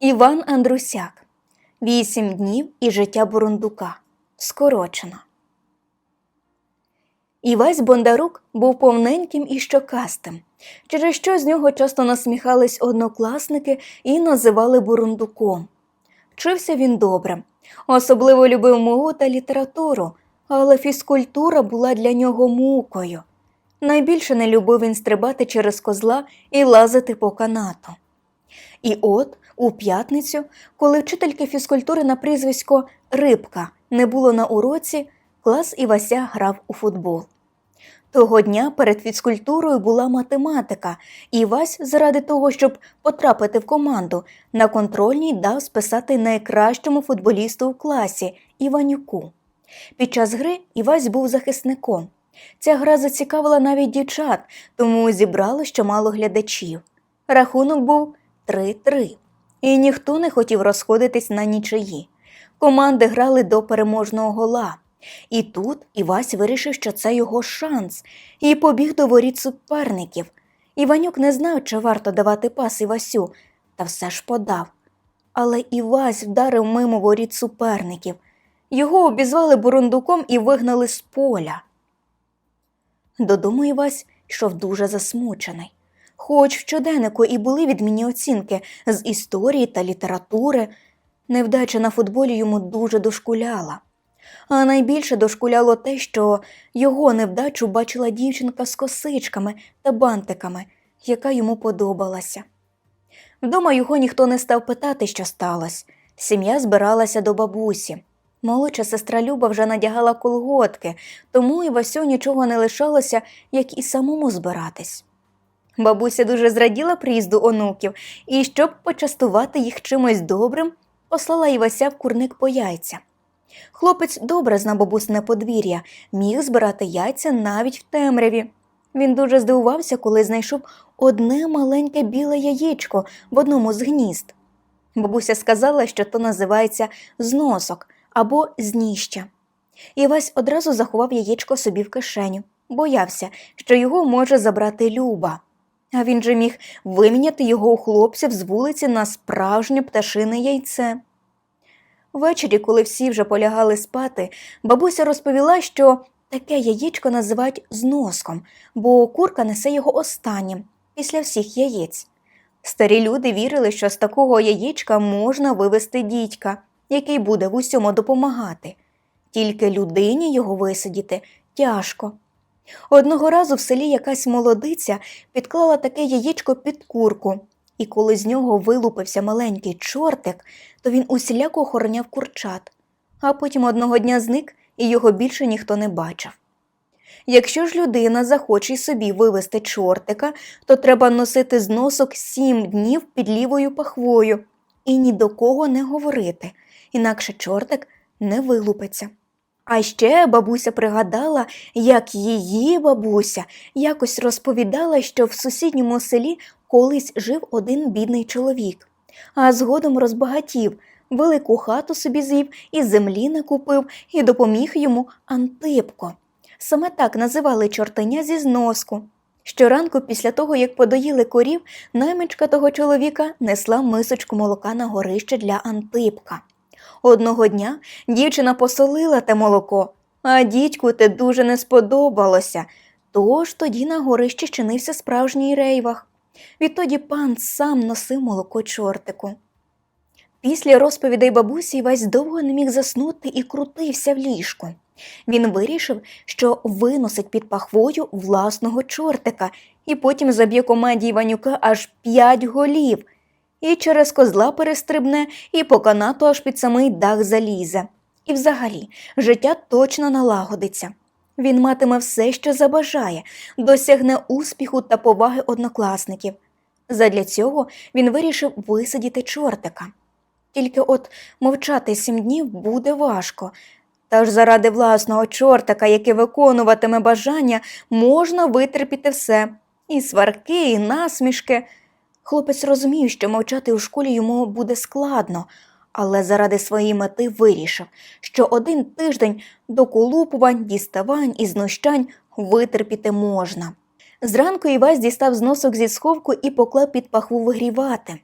Іван Андрусяк. Вісім днів і життя бурундука. Скорочено. Івась Бондарук був повненьким і щокастим, через що з нього часто насміхались однокласники і називали бурундуком. Вчився він добре, особливо любив мову та літературу, але фізкультура була для нього мукою. Найбільше не любив він стрибати через козла і лазити по канату. І от у п'ятницю, коли вчительки фізкультури на прізвисько Рибка не було на уроці, клас Івася грав у футбол. Того дня перед фізкультурою була математика, і Івась, заради того, щоб потрапити в команду, на контрольній дав списати найкращому футболісту у класі Іванюку. Під час гри Івась був захисником. Ця гра зацікавила навіть дівчат, тому зібрало чимало глядачів. Рахунок був 3-3. І ніхто не хотів розходитись на нічиї. Команди грали до переможного гола. І тут Івась вирішив, що це його шанс, і побіг до воріт суперників. Іванюк не знав, чи варто давати пас Івасю, та все ж подав. Але Івась вдарив мимо воріт суперників. Його обізвали бурундуком і вигнали з поля. Додому Івась йшов дуже засмучений. Хоч в щоденнику і були відмінні оцінки з історії та літератури, невдача на футболі йому дуже дошкуляла. А найбільше дошкуляло те, що його невдачу бачила дівчинка з косичками та бантиками, яка йому подобалася. Вдома його ніхто не став питати, що сталося. Сім'я збиралася до бабусі. Молодша сестра Люба вже надягала колготки, тому і Васю нічого не лишалося, як і самому збиратись. Бабуся дуже зраділа приїзду онуків і, щоб почастувати їх чимось добрим, послала Івася в курник по яйця. Хлопець добре знав бабусне подвір'я, міг збирати яйця навіть в темряві. Він дуже здивувався, коли знайшов одне маленьке біле яєчко в одному з гнізд. Бабуся сказала, що то називається зносок або зніща. Івась одразу заховав яєчко собі в кишеню, боявся, що його може забрати Люба. А він же міг виміняти його у хлопців з вулиці на справжнє пташине яйце. Ввечері, коли всі вже полягали спати, бабуся розповіла, що таке яєчко називають зноском, бо курка несе його останнім, після всіх яєць. Старі люди вірили, що з такого яєчка можна вивести дідька, який буде в усьому допомагати. Тільки людині його висидіти тяжко. Одного разу в селі якась молодиця підклала таке яєчко під курку, і коли з нього вилупився маленький чортик, то він усіляко охороняв курчат, а потім одного дня зник і його більше ніхто не бачив. Якщо ж людина захоче й собі вивести чортика, то треба носити зносок сім днів під лівою пахвою і ні до кого не говорити, інакше чортик не вилупиться. А ще бабуся пригадала, як її бабуся якось розповідала, що в сусідньому селі колись жив один бідний чоловік, а згодом розбагатів, велику хату собі звів і землі накупив, і допоміг йому Антипко. Саме так називали чортеня зі зноску. Щоранку, після того, як подоїли корів, наймичка того чоловіка несла мисочку молока на горище для Антипка. Одного дня дівчина посолила те молоко, а дідьку те дуже не сподобалося. Тож тоді на горищі чинився справжній рейвах. Відтоді пан сам носив молоко чортику. Після розповідей бабусі Івась довго не міг заснути і крутився в ліжку. Він вирішив, що виносить під пахвою власного чортика і потім заб'є команді Іванюка аж п'ять голів, і через козла перестрибне, і по канату аж під самий дах залізе. І взагалі життя точно налагодиться. Він матиме все, що забажає, досягне успіху та поваги однокласників. Задля цього він вирішив висадіти чортика. Тільки от мовчати сім днів буде важко. Та ж заради власного чортика, який виконуватиме бажання, можна витерпіти все і сварки, і насмішки. Хлопець розумів, що мовчати у школі йому буде складно, але заради своєї мети вирішив, що один тиждень доколупувань, діставань і знущань витерпіти можна. Зранку Івась дістав зносок зі сховку і поклав під пахву вигрівати.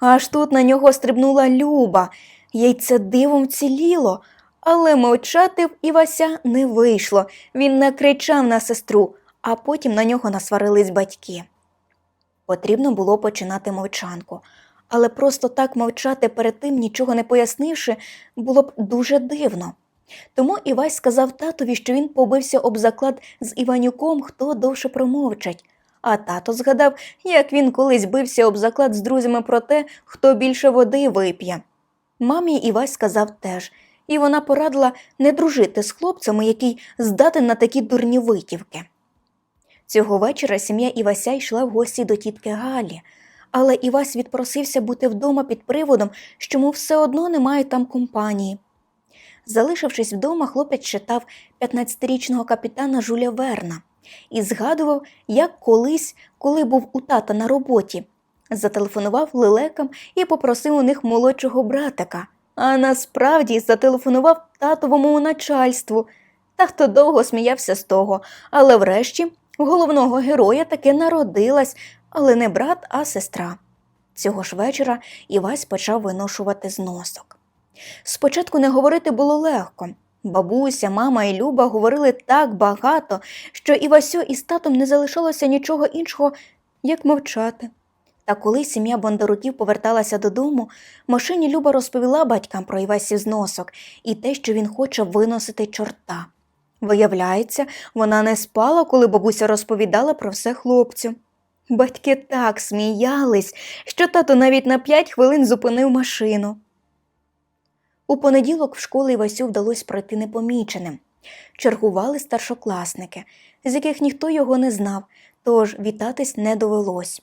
Аж тут на нього стрибнула Люба, їй це дивом вціліло, але мовчати в Івася не вийшло. Він накричав на сестру, а потім на нього насварились батьки. Потрібно було починати мовчанку, але просто так мовчати перед тим, нічого не пояснивши, було б дуже дивно. Тому Івась сказав татові, що він побився об заклад з Іванюком, хто довше промовчать. А тато згадав, як він колись бився об заклад з друзями про те, хто більше води вип'є. Мамі Івась сказав теж, і вона порадила не дружити з хлопцями, який здатен на такі дурні витівки. Цього вечора сім'я Івася йшла в гості до тітки Галі, але Івась відпросився бути вдома під приводом, що йому все одно немає там компанії. Залишившись вдома, хлопець читав 15-річного капітана Жуля Верна і згадував, як колись, коли був у тата на роботі, зателефонував лелекам і попросив у них молодшого братика, а насправді зателефонував татовому начальству. Та хто довго сміявся з того, але врешті у головного героя таки народилась, але не брат, а сестра. Цього ж вечора Івась почав виношувати зносок. Спочатку не говорити було легко. Бабуся, мама і Люба говорили так багато, що Івасю із татом не залишалося нічого іншого, як мовчати. Та коли сім'я Бондаруків поверталася додому, машині Люба розповіла батькам про Івасів зносок і те, що він хоче виносити чорта. Виявляється, вона не спала, коли бабуся розповідала про все хлопцю. Батьки так сміялись, що тато навіть на п'ять хвилин зупинив машину. У понеділок в школі Івасю вдалося пройти непоміченим. Чергували старшокласники, з яких ніхто його не знав, тож вітатись не довелось.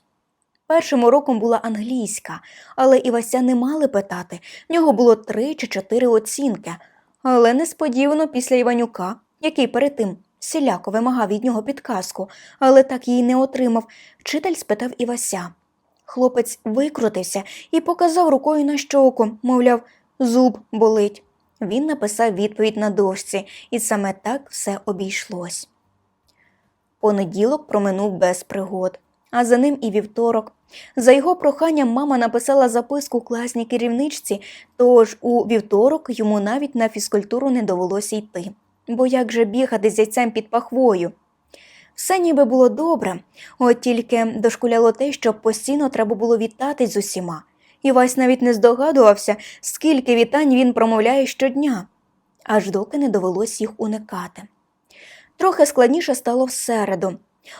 Першим уроком була англійська, але Івася не мали питати, в нього було три чи чотири оцінки. Але несподівано після Іванюка, який перед тим всіляко вимагав від нього підказку, але так її не отримав, вчитель спитав Івася. Хлопець викрутився і показав рукою на щоку, мовляв, зуб болить. Він написав відповідь на дошці, і саме так все обійшлось. Понеділок проминув без пригод, а за ним і вівторок. За його проханням мама написала записку класній керівничці, тож у вівторок йому навіть на фізкультуру не довелося йти. Бо як же бігати з яйцем під пахвою? Все ніби було добре, от тільки дошкуляло те, що постійно треба було вітатись з усіма. Івась навіть не здогадувався, скільки вітань він промовляє щодня, аж доки не довелось їх уникати. Трохи складніше стало всереду.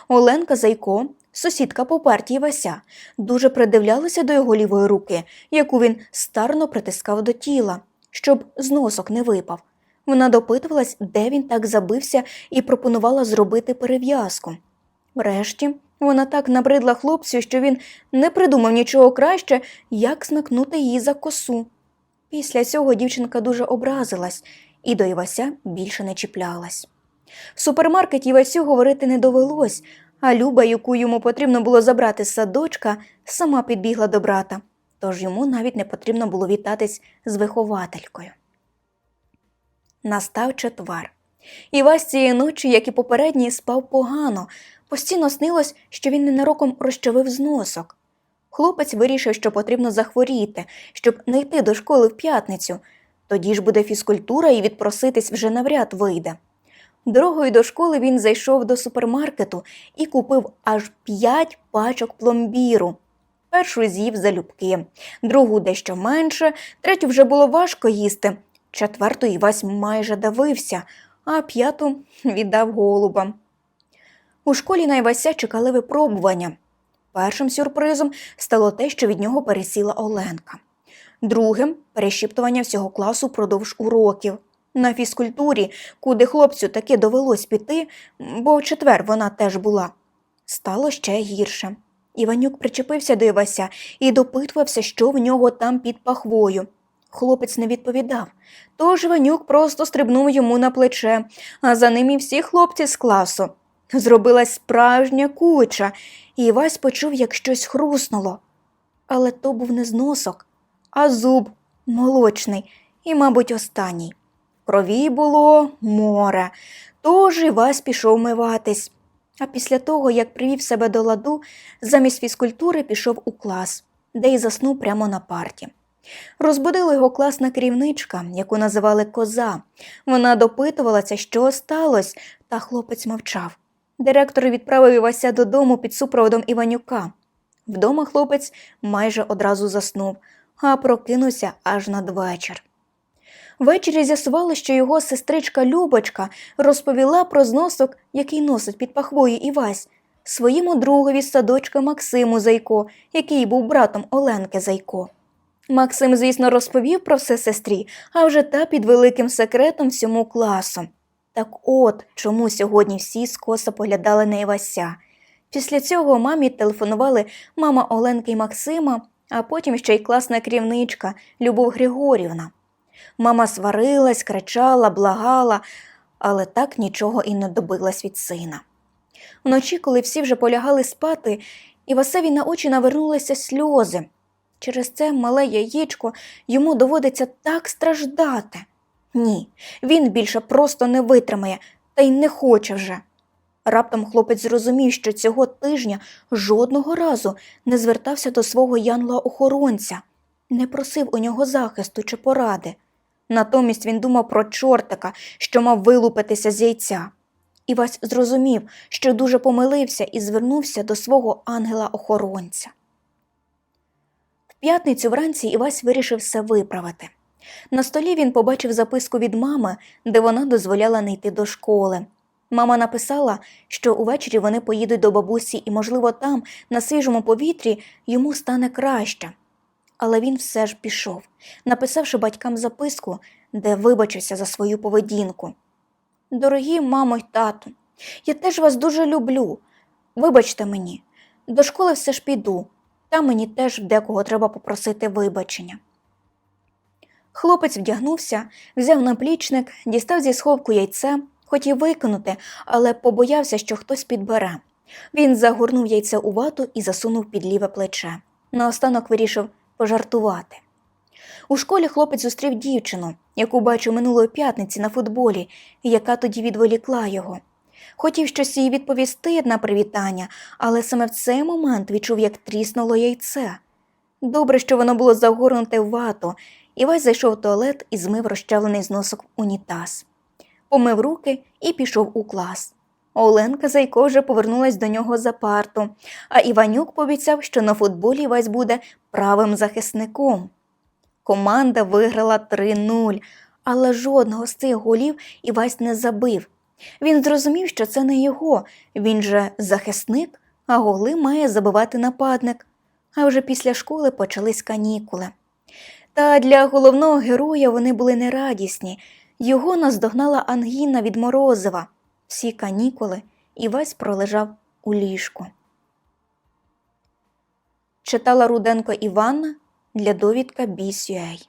Оленка Зайко, сусідка по партії Вася, дуже придивлялася до його лівої руки, яку він старно притискав до тіла, щоб з носок не випав. Вона допитувалась, де він так забився, і пропонувала зробити перев'язку. Врешті вона так набридла хлопцю, що він не придумав нічого краще, як смикнути її за косу. Після цього дівчинка дуже образилась і до Івася більше не чіплялась. В супермаркеті Івасю говорити не довелось, а Люба, яку йому потрібно було забрати з садочка, сама підбігла до брата, тож йому навіть не потрібно було вітатись з вихователькою. Настав четвер. Івась цієї ночі, як і попередній, спав погано, постійно снилось, що він ненароком розчавив зносок. Хлопець вирішив, що потрібно захворіти, щоб не йти до школи в п'ятницю. Тоді ж буде фізкультура і відпроситись вже навряд вийде. Дорогою до школи він зайшов до супермаркету і купив аж п'ять пачок пломбіру. Першу з'їв залюбки, другу дещо менше, третю вже було важко їсти, четверту Івась майже давився, а п'яту віддав голубам. У школі на Івася чекали випробування. Першим сюрпризом стало те, що від нього пересіла Оленка. Другим перешіптування всього класу впродовж уроків. На фізкультурі, куди хлопцю таки довелось піти, бо в четвер вона теж була. Стало ще гірше. Іванюк причепився до Івася і допитувався, що в нього там під пахвою. Хлопець не відповідав, тож Іванюк просто стрибнув йому на плече, а за ним і всі хлопці з класу. Зробилась справжня куча, і Івась почув, як щось хруснуло. Але то був не зносок, а зуб молочний і, мабуть, останній. Крові було море, тож Івась пішов миватись. А після того, як привів себе до ладу, замість фізкультури пішов у клас. де й заснув прямо на парті. Розбудила його класна керівничка, яку називали коза. Вона допитувалася, що сталося, та хлопець мовчав. Директор відправив Івася додому під супроводом Іванюка. Вдома хлопець майже одразу заснув, а прокинувся аж надвечір. Ввечері з'ясували, що його сестричка Любочка розповіла про зносок, який носить під пахвою Івась, своєму другові з садочка Максиму Зайко, який був братом Оленки Зайко. Максим, звісно, розповів про все сестрі, а вже та під великим секретом всьому класу. Так от чому сьогодні всі скоса поглядали на Івася. Після цього мамі телефонували мама Оленки і Максима, а потім ще й класна керівничка Любов Григорівна. Мама сварилась, кричала, благала, але так нічого і не добилась від сина. Вночі, коли всі вже полягали спати, Івасеві на очі навернулися сльози. Через це мале яєчко йому доводиться так страждати. Ні, він більше просто не витримає та й не хоче вже. Раптом хлопець зрозумів, що цього тижня жодного разу не звертався до свого янла-охоронця, не просив у нього захисту чи поради. Натомість він думав про чортика, що мав вилупитися з яйця. Івась зрозумів, що дуже помилився і звернувся до свого ангела-охоронця. В п'ятницю вранці Івась вирішив все виправити. На столі він побачив записку від мами, де вона дозволяла не йти до школи. Мама написала, що увечері вони поїдуть до бабусі, і, можливо, там, на свіжому повітрі, йому стане краще. Але він все ж пішов, написавши батькам записку, де вибачився за свою поведінку. Дорогі мамо й тату, я теж вас дуже люблю. Вибачте мені, до школи все ж піду, там мені теж в декого треба попросити вибачення. Хлопець вдягнувся, взяв наплічник, дістав зі сховку яйце, хотів викинути, але побоявся, що хтось підбере. Він загорнув яйце у вату і засунув під ліве плече. Наостанок вирішив пожартувати. У школі хлопець зустрів дівчину, яку бачив минулої п'ятниці на футболі, яка тоді відволікла його. Хотів щось їй відповісти на привітання, але саме в цей момент відчув, як тріснуло яйце. Добре, що воно було загорнуте в вату, і Вась зайшов в туалет і змив розчавлений з носок унітаз. Помив руки і пішов у клас. Оленка Зайко вже повернулась до нього за парту, а Іванюк пообіцяв, що на футболі Вась буде правим захисником. Команда виграла 3-0, але жодного з цих голів Івась не забив. Він зрозумів, що це не його, він же захисник, а голи має забивати нападник. А вже після школи почались канікули. Та для головного героя вони були нерадісні. Його наздогнала ангіна від морозива. Всі канікули Івась пролежав у ліжку. Читала Руденко Іванна для довідка BCA.